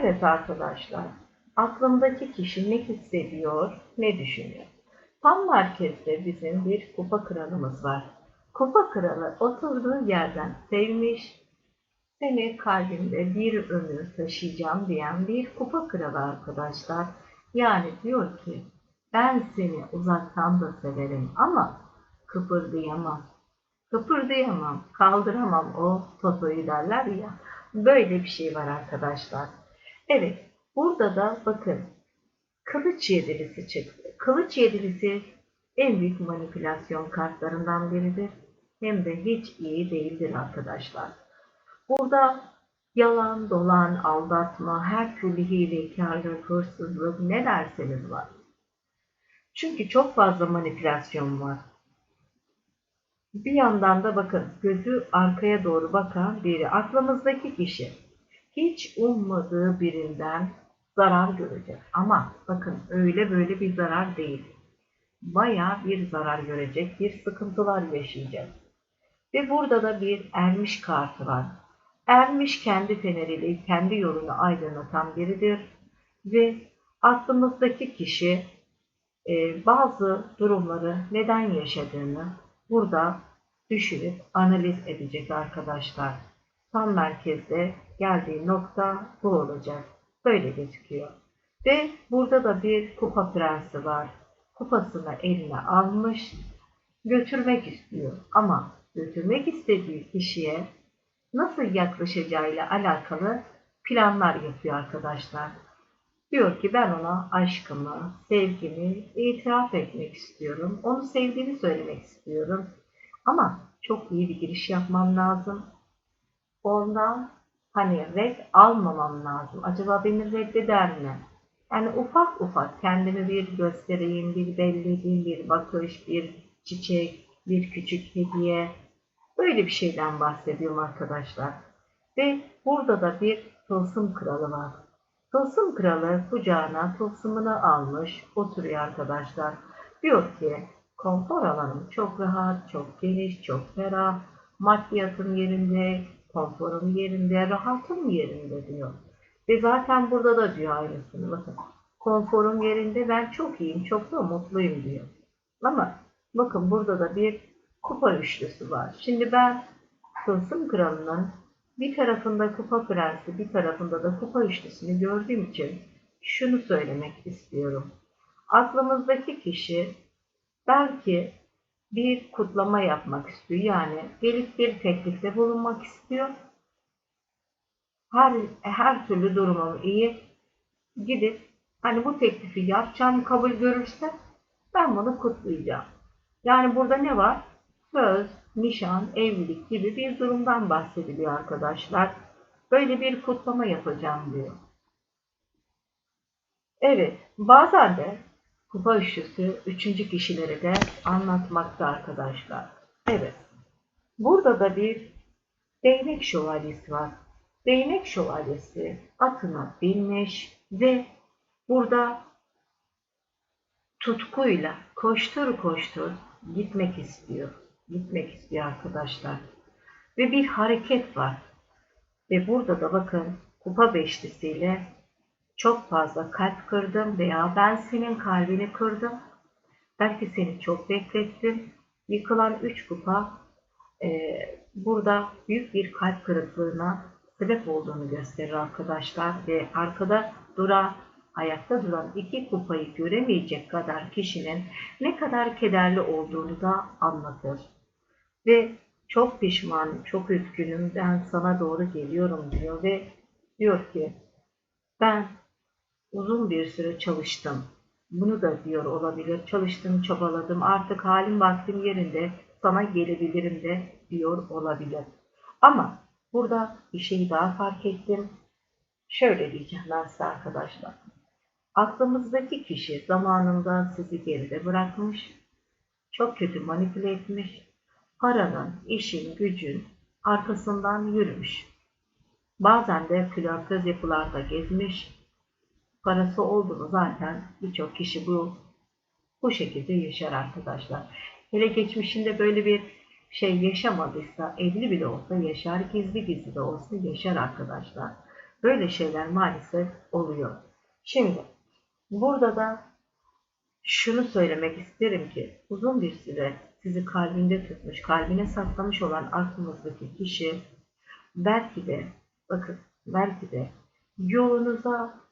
Evet arkadaşlar, aklımdaki kişi ne hissediyor, ne düşünüyor? Tam merkezde bizim bir kupa kralımız var. Kupa kralı oturduğu yerden sevmiş, seni kalbimde bir ömür taşıyacağım diyen bir kupa kralı arkadaşlar. Yani diyor ki, ben seni uzaktan da severim ama kıpırdayamam. Kıpırdayamam, kaldıramam o totoyu derler ya. Böyle bir şey var arkadaşlar. Evet, burada da bakın kılıç yedilisi çıktı. Kılıç yedilisi en büyük manipülasyon kartlarından biridir. Hem de hiç iyi değildir arkadaşlar. Burada yalan, dolan, aldatma, her türlü hilekarlık, hırsızlık ne derseniz var. Çünkü çok fazla manipülasyon var. Bir yandan da bakın gözü arkaya doğru bakan biri. Aklımızdaki kişi hiç ummadığı birinden zarar görecek. Ama bakın öyle böyle bir zarar değil. Baya bir zarar görecek, bir sıkıntılar yaşayacak. Ve burada da bir ermiş kartı var. Ermiş kendi feneriyle kendi yolunu aydınlatan biridir. Ve aklımızdaki kişi e, bazı durumları neden yaşadığını burada düşünüp analiz edecek arkadaşlar. Tam merkezde geldiği nokta bu olacak. Böyle gözüküyor. Ve burada da bir kupa prensi var. Kupasını eline almış, götürmek istiyor. Ama götürmek istediği kişiye nasıl yaklaşacağıyla alakalı planlar yapıyor arkadaşlar. Diyor ki ben ona aşkımı, sevgimi itiraf etmek istiyorum. Onu sevdiğini söylemek istiyorum. Ama çok iyi bir giriş yapmam lazım. Ondan hani red almamam lazım. Acaba beni reddeder mi? Yani ufak ufak kendimi bir göstereyim, bir belli edeyim, bir bakış, bir çiçek, bir küçük hediye. Böyle bir şeyden bahsediyorum arkadaşlar. Ve burada da bir tılsım kralı var. Tılsım kralı kucağına tılsımını almış oturuyor arkadaşlar. Diyor ki konfor alanım çok rahat, çok geniş, çok ferah. Maddiyatım yerinde, konforum yerinde, rahatım yerinde diyor. Ve zaten burada da diyor aynısını bakın. Konforum yerinde ben çok iyiyim, çok da mutluyum diyor. Ama bakın burada da bir kupa üçlüsü var. Şimdi ben Tılsım Kralı'nın bir tarafında kupa prensi, bir tarafında da kupa üçlüsünü gördüğüm için şunu söylemek istiyorum. Aklımızdaki kişi belki bir kutlama yapmak istiyor. Yani gelip bir teklifte bulunmak istiyor. Her, her türlü durumum iyi. Gidip hani bu teklifi yapacağım kabul görürse ben bunu kutlayacağım. Yani burada ne var? Söz, nişan, evlilik gibi bir durumdan bahsediliyor arkadaşlar. Böyle bir kutlama yapacağım diyor. Evet, bazen de kupa üçlüsü üçüncü kişilere de anlatmakta arkadaşlar. Evet, burada da bir değnek şövalyesi var. Değnek şövalyesi atına binmiş ve burada tutkuyla koştur koştur gitmek istiyor. Gitmek istiyor arkadaşlar. Ve bir hareket var. Ve burada da bakın kupa beşlisiyle çok fazla kalp kırdım veya ben senin kalbini kırdım. Belki seni çok beklettim. Yıkılan üç kupa e, burada büyük bir kalp kırıklığına sebep olduğunu gösterir arkadaşlar. Ve arkada duran, ayakta duran iki kupayı göremeyecek kadar kişinin ne kadar kederli olduğunu da anlatır. Ve çok pişman, çok üzgünüm, ben sana doğru geliyorum diyor ve diyor ki ben uzun bir süre çalıştım. Bunu da diyor olabilir. Çalıştım, çabaladım. Artık halim vaktim yerinde. Sana gelebilirim de diyor olabilir. Ama burada bir şeyi daha fark ettim. Şöyle diyeceğim ben size arkadaşlar. Aklımızdaki kişi zamanında sizi geride bırakmış, çok kötü manipüle etmiş, paranın, işin, gücün arkasından yürümüş. Bazen de flörtöz yapılarda gezmiş, parası oldu mu zaten birçok kişi bu bu şekilde yaşar arkadaşlar. Hele geçmişinde böyle bir şey yaşamadıysa, evli bile olsa yaşar, gizli gizli de olsa yaşar arkadaşlar. Böyle şeyler maalesef oluyor. Şimdi burada da şunu söylemek isterim ki uzun bir süre sizi kalbinde tutmuş, kalbine saklamış olan aklınızdaki kişi belki de bakın belki de yolunuza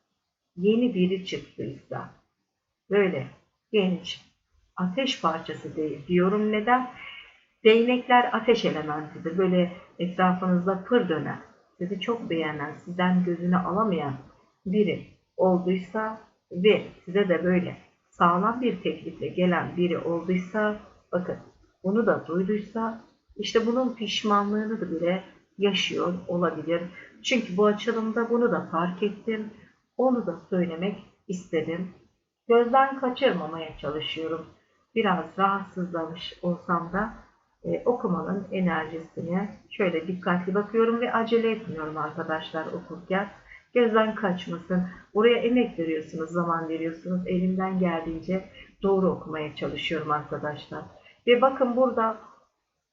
yeni biri çıktıysa böyle genç ateş parçası değil diyorum neden? Değnekler ateş elementidir. Böyle etrafınızda pır dönen, sizi çok beğenen, sizden gözünü alamayan biri olduysa ve size de böyle sağlam bir teklifle gelen biri olduysa bakın bunu da duyduysa işte bunun pişmanlığını da bile yaşıyor olabilir. Çünkü bu açılımda bunu da fark ettim. Onu da söylemek istedim. Gözden kaçırmamaya çalışıyorum. Biraz rahatsızlamış olsam da e, okumanın enerjisine şöyle dikkatli bakıyorum ve acele etmiyorum arkadaşlar okurken. Gözden kaçmasın. Oraya emek veriyorsunuz, zaman veriyorsunuz. Elimden geldiğince doğru okumaya çalışıyorum arkadaşlar. Ve bakın burada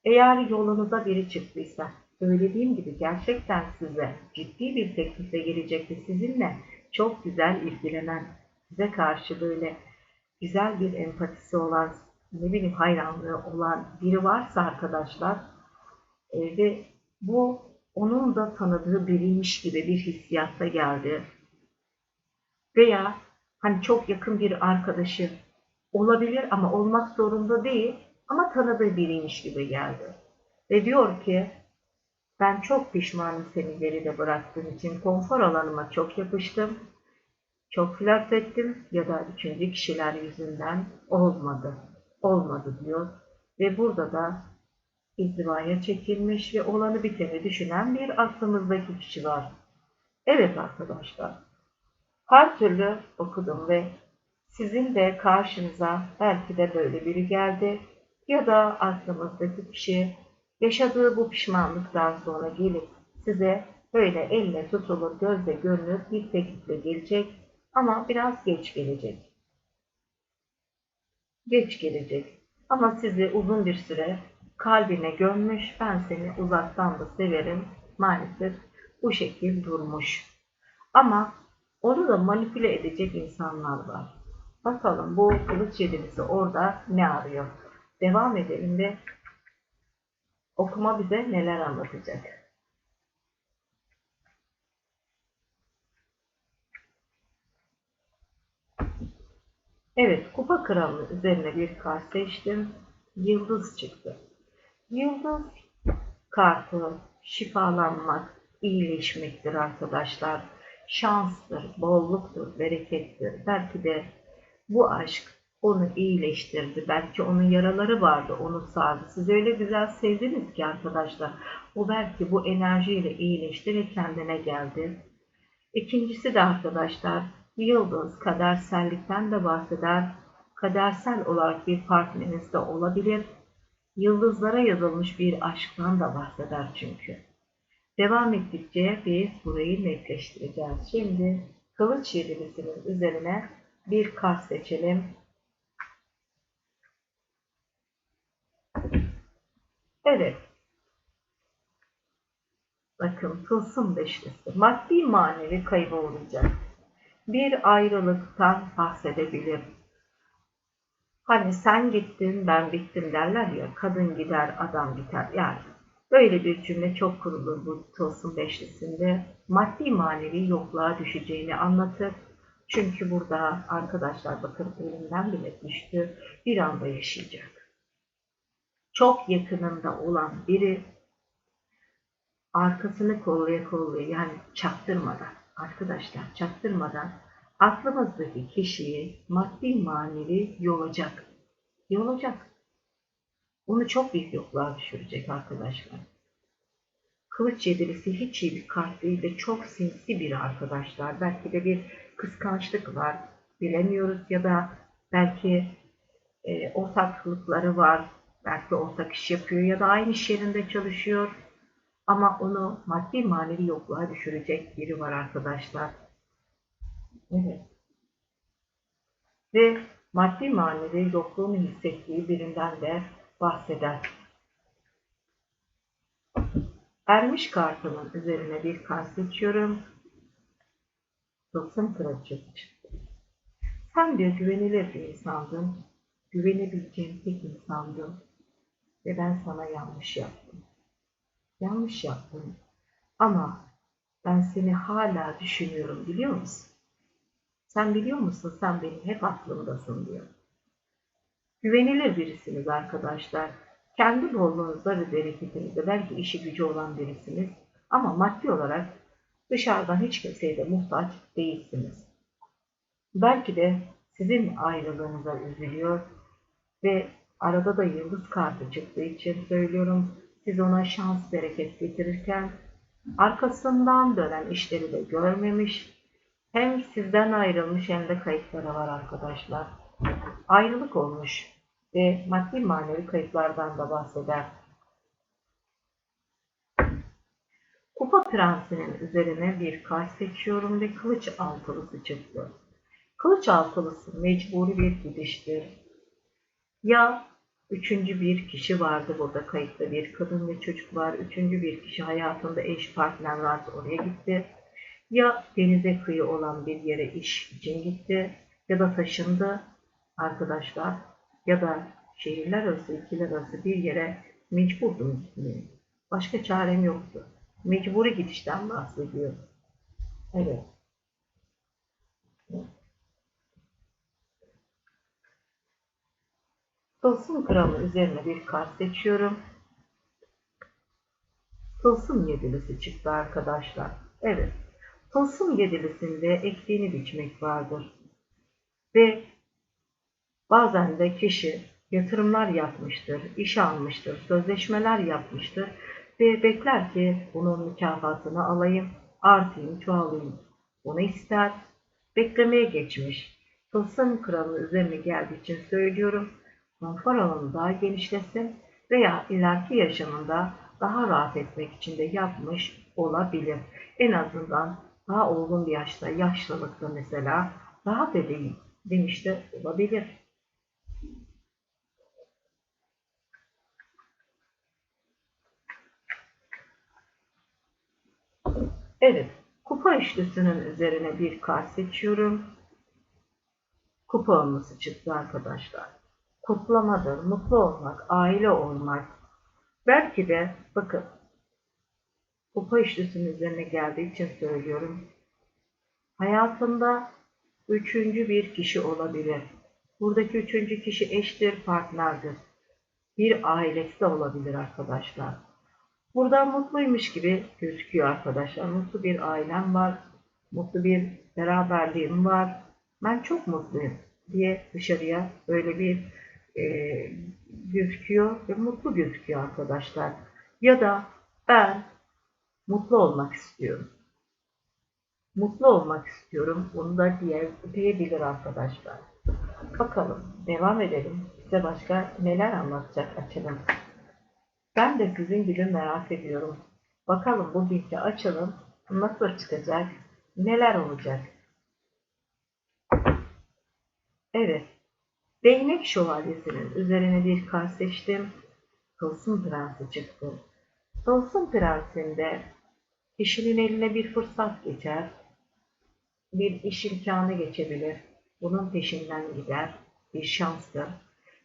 eğer yolunuza biri çıktıysa, söylediğim gibi gerçekten size ciddi bir teklifle gelecek ve sizinle çok güzel ilgilenen, size karşı böyle güzel bir empatisi olan, ne bileyim hayranlığı olan biri varsa arkadaşlar e, ve bu onun da tanıdığı biriymiş gibi bir hissiyatta geldi. Veya hani çok yakın bir arkadaşı olabilir ama olmak zorunda değil ama tanıdığı biriymiş gibi geldi. Ve diyor ki ben çok pişmanım seni geride bıraktığım için konfor alanıma çok yapıştım. Çok flört ettim ya da üçüncü kişiler yüzünden olmadı. Olmadı diyor. Ve burada da izdivaya çekilmiş ve olanı biteni düşünen bir aklımızdaki kişi var. Evet arkadaşlar, her türlü okudum ve sizin de karşınıza belki de böyle biri geldi ya da aklımızdaki kişi yaşadığı bu pişmanlıktan sonra gelip size böyle elle tutulur, gözle görünür bir teklifle gelecek ama biraz geç gelecek. Geç gelecek. Ama sizi uzun bir süre kalbine gömmüş, ben seni uzaktan da severim. Maalesef bu şekil durmuş. Ama onu da manipüle edecek insanlar var. Bakalım bu kılıç yedilisi orada ne arıyor? Devam edelim ve okuma bize neler anlatacak. Evet, kupa kralı üzerine bir kart seçtim. Yıldız çıktı. Yıldız kartı şifalanmak, iyileşmektir arkadaşlar. Şanstır, bolluktur, berekettir. Belki de bu aşk onu iyileştirdi. Belki onun yaraları vardı, onu sardı. Siz öyle güzel sevdiniz ki arkadaşlar. O belki bu enerjiyle iyileşti ve kendine geldi. İkincisi de arkadaşlar, yıldız kadersellikten de bahseder. Kadersel olarak bir partneriniz de olabilir yıldızlara yazılmış bir aşktan da bahseder çünkü. Devam ettikçe biz burayı netleştireceğiz. Şimdi kılıç yedilisinin üzerine bir kart seçelim. Evet. Bakın tılsım beşlisi. Maddi manevi kaybı olacak. Bir ayrılıktan bahsedebilir Hani sen gittin ben bittim derler ya kadın gider adam biter yani böyle bir cümle çok kurulur bu Tılsım Beşlisi'nde maddi manevi yokluğa düşeceğini anlatır. Çünkü burada arkadaşlar bakın elinden bile düştü bir anda yaşayacak. Çok yakınında olan biri arkasını kollaya kollaya yani çaktırmadan arkadaşlar çaktırmadan aklımızdaki kişiyi maddi manevi yolacak. Yolacak. Onu çok büyük yokluğa düşürecek arkadaşlar. Kılıç yedilisi hiç iyi bir kart değil de çok sinsi biri arkadaşlar. Belki de bir kıskançlık var. Bilemiyoruz ya da belki e, ortaklıkları var. Belki ortak iş yapıyor ya da aynı iş yerinde çalışıyor. Ama onu maddi manevi yokluğa düşürecek biri var arkadaşlar. Evet. Ve maddi manevi yokluğunu hissettiği birinden de bahseder. Ermiş kartının üzerine bir kart seçiyorum. Tılsım çıktı. Sen diyor güvenilir bir insandın. Güvenebileceğim tek insandın. Ve ben sana yanlış yaptım. Yanlış yaptım. Ama ben seni hala düşünüyorum biliyor musun? Sen biliyor musun sen benim hep aklımdasın diyor. Güvenilir birisiniz arkadaşlar. Kendi bolluğunuzda ve bereketinizde belki işi gücü olan birisiniz. Ama maddi olarak dışarıdan hiç kimseye de muhtaç değilsiniz. Belki de sizin ayrılığınıza üzülüyor ve arada da yıldız kartı çıktığı için söylüyorum. Siz ona şans bereket getirirken arkasından dönen işleri de görmemiş. Hem sizden ayrılmış hem de kayıpları var arkadaşlar. Ayrılık olmuş ve maddi manevi kayıplardan da bahseder. Kupa prensinin üzerine bir kart seçiyorum ve kılıç altılısı çıktı. Kılıç altılısı mecburi bir gidiştir. Ya üçüncü bir kişi vardı burada kayıtlı bir kadın ve çocuk var. Üçüncü bir kişi hayatında eş partner varsa oraya gitti. Ya denize kıyı olan bir yere iş için gitti ya da taşındı arkadaşlar ya da şehirler arası, ülkeler arası bir yere mecburdum gitmeye. Başka çarem yoktu. Mecburi gidişten bahsediyor. Evet. Tılsım kralı üzerine bir kart seçiyorum. Tılsım yedilisi çıktı arkadaşlar. Evet. Tılsım yedilisinde ektiğini biçmek vardır. Ve bazen de kişi yatırımlar yapmıştır, iş almıştır, sözleşmeler yapmıştır ve bekler ki bunun mükafatını alayım, artayım, çoğalayım. Bunu ister, beklemeye geçmiş. Tılsım kralı üzerine geldiği için söylüyorum, konfor alanı daha genişlesin veya ileriki yaşamında daha rahat etmek için de yapmış olabilir. En azından daha olgun bir yaşta, yaşlılıkta mesela rahat edeyim demiş de olabilir. Evet, kupa üçlüsünün üzerine bir kart seçiyorum. Kupa olması çıktı arkadaşlar. Kutlamadır, mutlu olmak, aile olmak. Belki de bakın kupa üçlüsünün üzerine geldiği için söylüyorum. Hayatında üçüncü bir kişi olabilir. Buradaki üçüncü kişi eştir, partnerdir. Bir ailesi de olabilir arkadaşlar. Buradan mutluymuş gibi gözüküyor arkadaşlar. Mutlu bir ailem var. Mutlu bir beraberliğim var. Ben çok mutluyum diye dışarıya böyle bir e, gözüküyor ve mutlu gözüküyor arkadaşlar. Ya da ben mutlu olmak istiyorum. Mutlu olmak istiyorum. Bunu da diye, diyebilir arkadaşlar. Bakalım devam edelim. Size başka neler anlatacak açalım. Ben de sizin gibi merak ediyorum. Bakalım bugünkü açılım nasıl çıkacak, neler olacak. Evet, değnek şövalyesinin üzerine bir kart seçtim. Tılsım prensi çıktı. Tılsım prensinde kişinin eline bir fırsat geçer, bir iş imkanı geçebilir, bunun peşinden gider, bir şanstır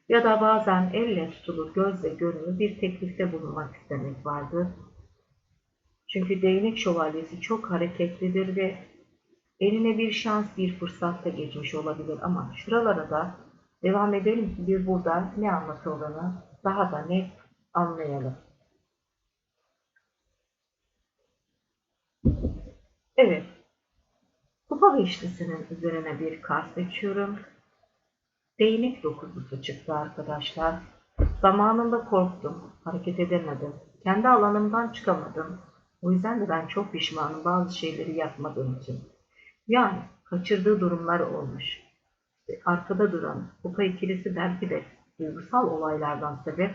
ya da bazen elle tutulur gözle görünür bir teklifte bulunmak istemek vardır. Çünkü değnek şövalyesi çok hareketlidir ve eline bir şans, bir fırsat da geçmiş olabilir ama şuralara da devam edelim ki bir burada ne anlatıldığını daha da net anlayalım. Evet. Kupa beşlisinin üzerine bir kart seçiyorum. Değnek dokuzlusu çıktı arkadaşlar. Zamanında korktum, hareket edemedim. Kendi alanımdan çıkamadım. O yüzden de ben çok pişmanım bazı şeyleri yapmadığım için. Yani kaçırdığı durumlar olmuş. İşte arkada duran kupa ikilisi belki de duygusal olaylardan sebep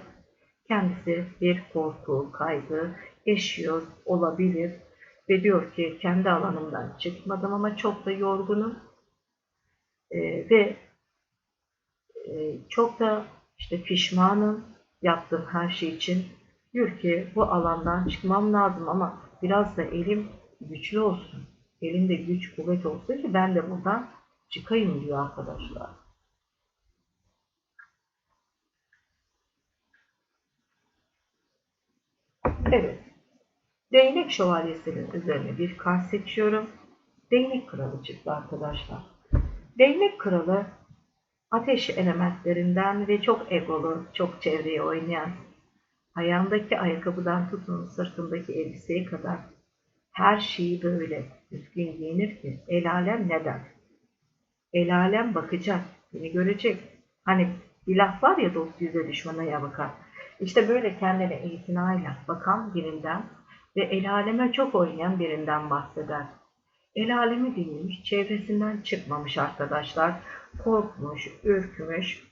kendisi bir korku, kaygı yaşıyor olabilir ve diyor ki kendi alanımdan çıkmadım ama çok da yorgunum ee, ve e, çok da işte pişmanım yaptığım her şey için. Diyor ki bu alandan çıkmam lazım ama biraz da elim güçlü olsun. Elimde güç kuvvet olsun ki ben de buradan çıkayım diyor arkadaşlar. Evet. Değnek şövalyesinin üzerine bir kart seçiyorum. Değnek kralı çıktı arkadaşlar. Değnek kralı ateş elementlerinden ve çok egolu, çok çevreye oynayan, ayağındaki ayakkabıdan tutun sırtındaki elbiseye kadar her şeyi böyle düzgün giyinir ki el alem neden? El alem bakacak, beni görecek. Hani bir laf var ya dost yüze düşmana ya bakar. İşte böyle kendine itinayla bakan birinden ve el aleme çok oynayan birinden bahseder. El alemi dinlemiş, çevresinden çıkmamış arkadaşlar. Korkmuş, ürkmüş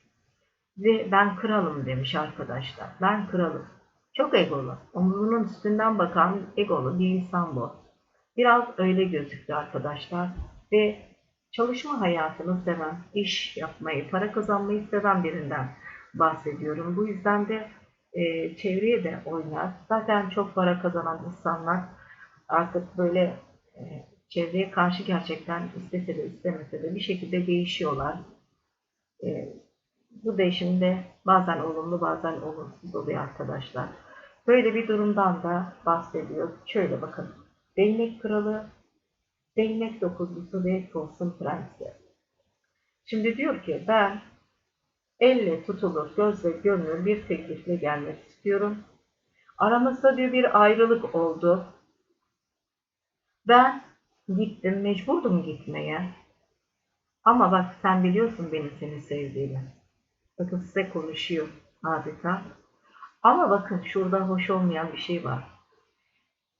ve ben kralım demiş arkadaşlar. Ben kralım. Çok egolu. Omuzunun üstünden bakan egolu bir insan bu. Biraz öyle gözüktü arkadaşlar. Ve çalışma hayatını seven, iş yapmayı, para kazanmayı seven birinden bahsediyorum. Bu yüzden de e, çevreye de oynar. Zaten çok para kazanan insanlar artık böyle e, çevreye karşı gerçekten istese de istemese de bir şekilde değişiyorlar. E, bu değişimde bazen olumlu bazen olumsuz oluyor arkadaşlar. Böyle bir durumdan da bahsediyor. Şöyle bakın. Değnek kralı, değnek dokuzlusu ve tılsım prensi. Şimdi diyor ki ben elle tutulur, gözle görünür bir teklifle gelmek istiyorum. Aramızda diyor bir ayrılık oldu. Ben gittim, mecburdum gitmeye. Ama bak sen biliyorsun benim seni sevdiğimi. Bakın size konuşuyor adeta. Ama bakın şurada hoş olmayan bir şey var.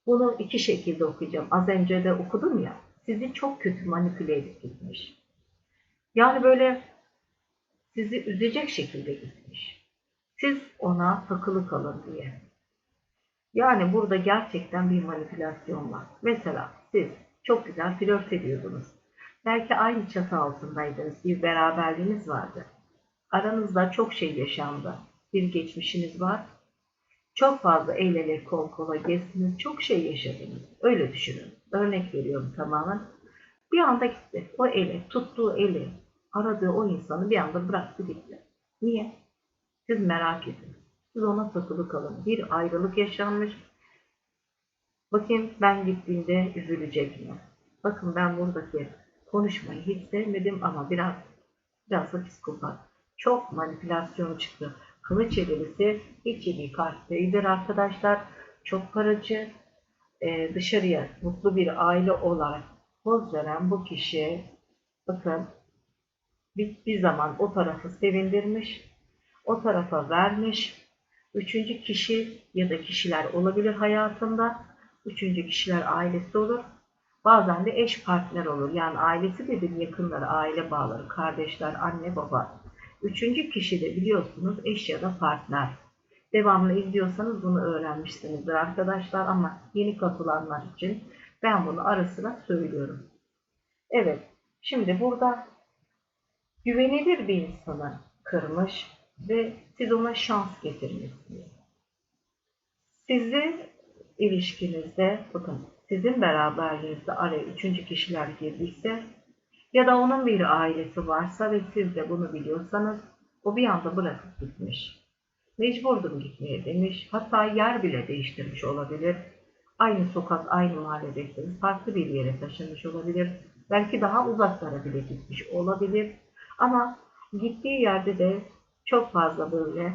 Bunu iki şekilde okuyacağım. Az önce de okudum ya. Sizi çok kötü manipüle edip gitmiş. Yani böyle sizi üzecek şekilde gitmiş. Siz ona takılı kalın diye. Yani burada gerçekten bir manipülasyon var. Mesela siz çok güzel flört ediyordunuz. Belki aynı çatı altındaydınız, bir beraberliğiniz vardı. Aranızda çok şey yaşandı. Bir geçmişiniz var. Çok fazla el ele kol kola gezdiniz, çok şey yaşadınız. Öyle düşünün. Örnek veriyorum tamamen. Bir anda gitti. O eli, tuttuğu eli, aradığı o insanı bir anda bıraktı gitti. Niye? Siz merak edin. Siz ona takılı kalın. Bir ayrılık yaşanmış. Bakayım ben gittiğimde üzülecek mi? Bakın ben buradaki konuşmayı hiç sevmedim ama biraz biraz da psikopat. Çok manipülasyon çıktı. Kılıç elisi hiç iyi değildir arkadaşlar. Çok paracı. Ee, dışarıya mutlu bir aile olarak poz veren bu kişi bakın bir, bir zaman o tarafı sevindirmiş, o tarafa vermiş. Üçüncü kişi ya da kişiler olabilir hayatında. Üçüncü kişiler ailesi olur. Bazen de eş partner olur. Yani ailesi dedim yakınları, aile bağları, kardeşler, anne baba. Üçüncü kişi de biliyorsunuz eş ya da partner. Devamlı izliyorsanız bunu öğrenmişsinizdir arkadaşlar ama yeni katılanlar için ben bunu ara sıra söylüyorum. Evet, şimdi burada güvenilir bir insanı kırmış ve siz ona şans getirmişsiniz. Sizi ilişkinizde, bakın sizin beraberliğinizde araya üçüncü kişiler girdiyse ya da onun bir ailesi varsa ve siz de bunu biliyorsanız o bir anda bırakıp gitmiş. Mecburdum gitmeye demiş. Hatta yer bile değiştirmiş olabilir. Aynı sokak, aynı mahalledeyseniz farklı bir yere taşınmış olabilir. Belki daha uzaklara bile gitmiş olabilir. Ama gittiği yerde de çok fazla böyle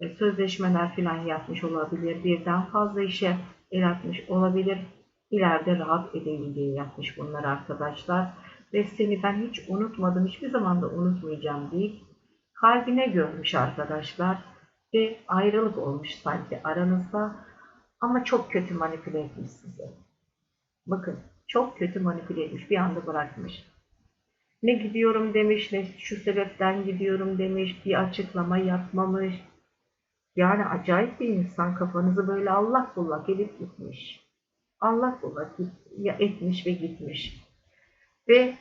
e, sözleşmeler falan yapmış olabilir. Birden fazla işe el atmış olabilir. İleride rahat edeyim diye yapmış bunlar arkadaşlar. ve seni ben hiç unutmadım, hiçbir zaman da unutmayacağım deyip kalbine görmüş arkadaşlar ve ayrılık olmuş sanki aranızda ama çok kötü manipüle etmiş sizi. Bakın çok kötü manipüle etmiş bir anda bırakmış. Ne gidiyorum demiş ne şu sebepten gidiyorum demiş bir açıklama yapmamış. Yani acayip bir insan kafanızı böyle allak bullak edip gitmiş. Allak bullak etmiş ve gitmiş. Ve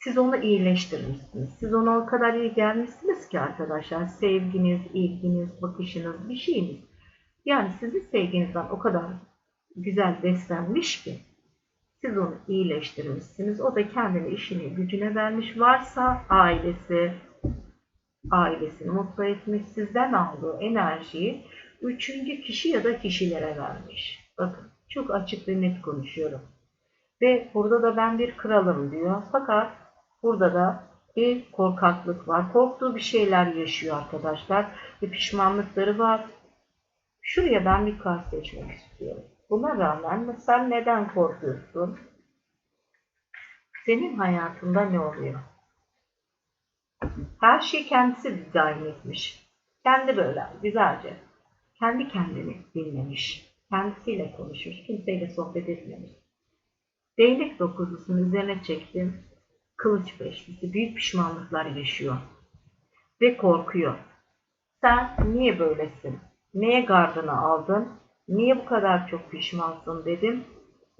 siz onu iyileştirmişsiniz. Siz ona o kadar iyi gelmişsiniz ki arkadaşlar. Sevginiz, ilginiz, bakışınız, bir şeyiniz. Yani sizin sevginizden o kadar güzel beslenmiş ki siz onu iyileştirmişsiniz. O da kendini işini gücüne vermiş. Varsa ailesi, ailesini mutlu etmiş. Sizden aldığı enerjiyi üçüncü kişi ya da kişilere vermiş. Bakın çok açık ve net konuşuyorum. Ve burada da ben bir kralım diyor. Fakat burada da bir korkaklık var. Korktuğu bir şeyler yaşıyor arkadaşlar. Ve pişmanlıkları var. Şuraya ben bir kart seçmek istiyorum. Buna rağmen sen neden korkuyorsun? Senin hayatında ne oluyor? Her şeyi kendisi dizayn etmiş. Kendi böyle güzelce. Kendi kendini dinlemiş. Kendisiyle konuşmuş. Kimseyle sohbet etmemiş. Değnek dokuzlusunu üzerine çektim. Kılıç beşlisi büyük pişmanlıklar yaşıyor. Ve korkuyor. Sen niye böylesin? Neye gardını aldın? Niye bu kadar çok pişmansın dedim.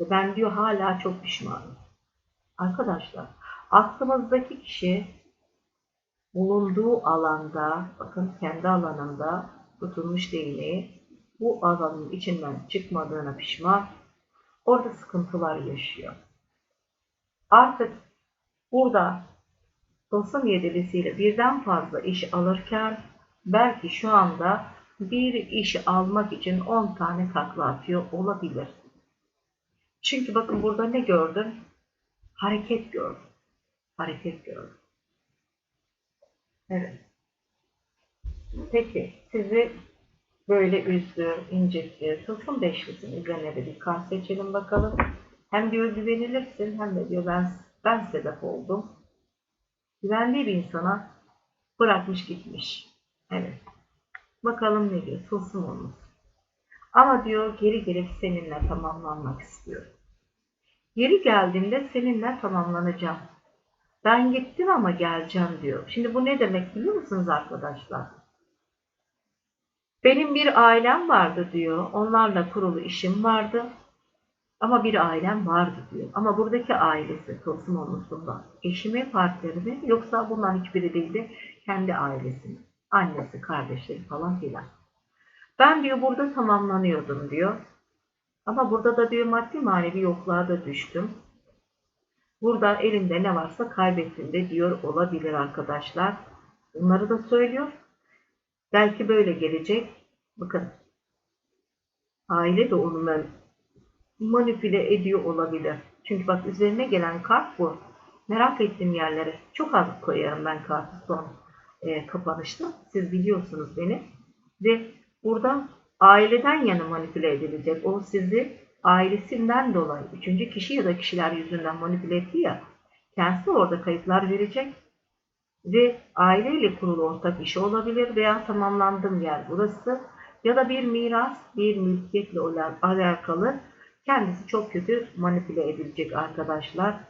Ve ben diyor hala çok pişmanım. Arkadaşlar aklımızdaki kişi bulunduğu alanda, bakın kendi alanında tutulmuş değneği bu alanın içinden çıkmadığına pişman. Orada sıkıntılar yaşıyor. Artık burada tılsım yedilisiyle birden fazla iş alırken belki şu anda bir iş almak için 10 tane takla atıyor olabilir. Çünkü bakın burada ne gördüm? Hareket gördüm. Hareket gördüm. Evet. Peki sizi böyle üzdü, incitti. Tılsım beşlisinin üzerine bir kart seçelim bakalım. Hem diyor güvenilirsin hem de diyor ben, ben sebep oldum. Güvendiği bir insana bırakmış gitmiş. Evet. Bakalım ne diyor? Tılsım olmuş. Ama diyor geri gelip seninle tamamlanmak istiyor. Geri geldiğimde seninle tamamlanacağım. Ben gittim ama geleceğim diyor. Şimdi bu ne demek biliyor musunuz arkadaşlar? Benim bir ailem vardı diyor. Onlarla kurulu işim vardı. Ama bir ailem vardı diyor. Ama buradaki ailesi Tılsım olmuşluğunda eşimi, partnerimi yoksa bundan hiçbiri değildi. Kendi ailesini. Annesi, kardeşleri falan filan. Ben diyor burada tamamlanıyordum diyor. Ama burada da diyor maddi manevi yokluğa da düştüm. Burada elimde ne varsa kaybettim de diyor olabilir arkadaşlar. Bunları da söylüyor. Belki böyle gelecek. Bakın. Aile de onu manipüle ediyor olabilir. Çünkü bak üzerine gelen kart bu. Merak ettiğim yerlere çok az koyarım ben kartı son e, kapanışta. Siz biliyorsunuz beni. Ve burada aileden yana manipüle edilecek. O sizi ailesinden dolayı, üçüncü kişi ya da kişiler yüzünden manipüle etti ya, kendisi orada kayıplar verecek ve aileyle kurulu ortak işi olabilir veya tamamlandığım yer burası ya da bir miras, bir mülkiyetle alakalı kendisi çok kötü manipüle edilecek arkadaşlar.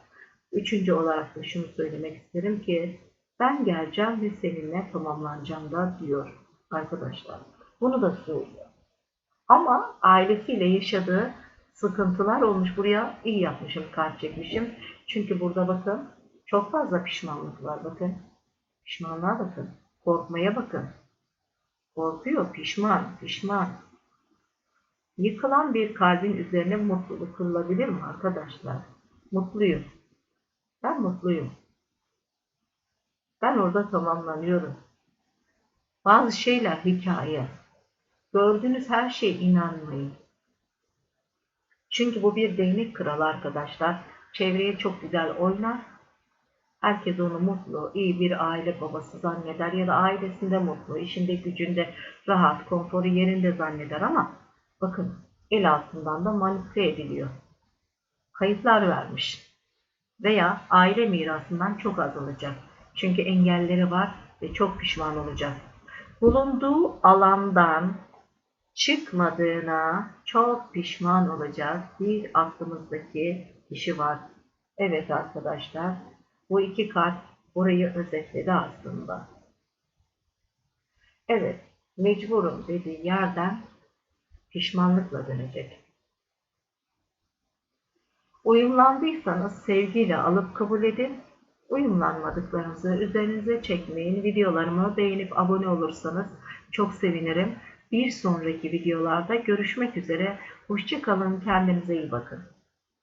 Üçüncü olarak da şunu söylemek isterim ki ben geleceğim ve seninle tamamlanacağım da diyor arkadaşlar. Bunu da söylüyor. Ama ailesiyle yaşadığı sıkıntılar olmuş. Buraya iyi yapmışım, kart çekmişim. Çünkü burada bakın çok fazla pişmanlık var bakın. Pişmanlığa bakın. Korkmaya bakın. Korkuyor, pişman, pişman. Yıkılan bir kalbin üzerine mutluluk kırılabilir mi arkadaşlar? Mutluyum. Ben mutluyum. Ben orada tamamlanıyorum. Bazı şeyler hikaye. Gördüğünüz her şeye inanmayın. Çünkü bu bir değnek kralı arkadaşlar. Çevreye çok güzel oynar. Herkes onu mutlu, iyi bir aile babası zanneder ya da ailesinde mutlu, işinde gücünde rahat, konforu yerinde zanneder ama bakın el altından da manipüle ediliyor. Kayıplar vermiş. veya aile mirasından çok azalacak. Çünkü engelleri var ve çok pişman olacak. Bulunduğu alandan çıkmadığına çok pişman olacak bir aklımızdaki kişi var. Evet arkadaşlar, bu iki kart burayı özetledi aslında. Evet, mecburum dediği yerden pişmanlıkla dönecek. Uyumlandıysanız sevgiyle alıp kabul edin. Uyumlanmadıklarınızı üzerinize çekmeyin. Videolarımı beğenip abone olursanız çok sevinirim. Bir sonraki videolarda görüşmek üzere. Hoşçakalın. Kendinize iyi bakın.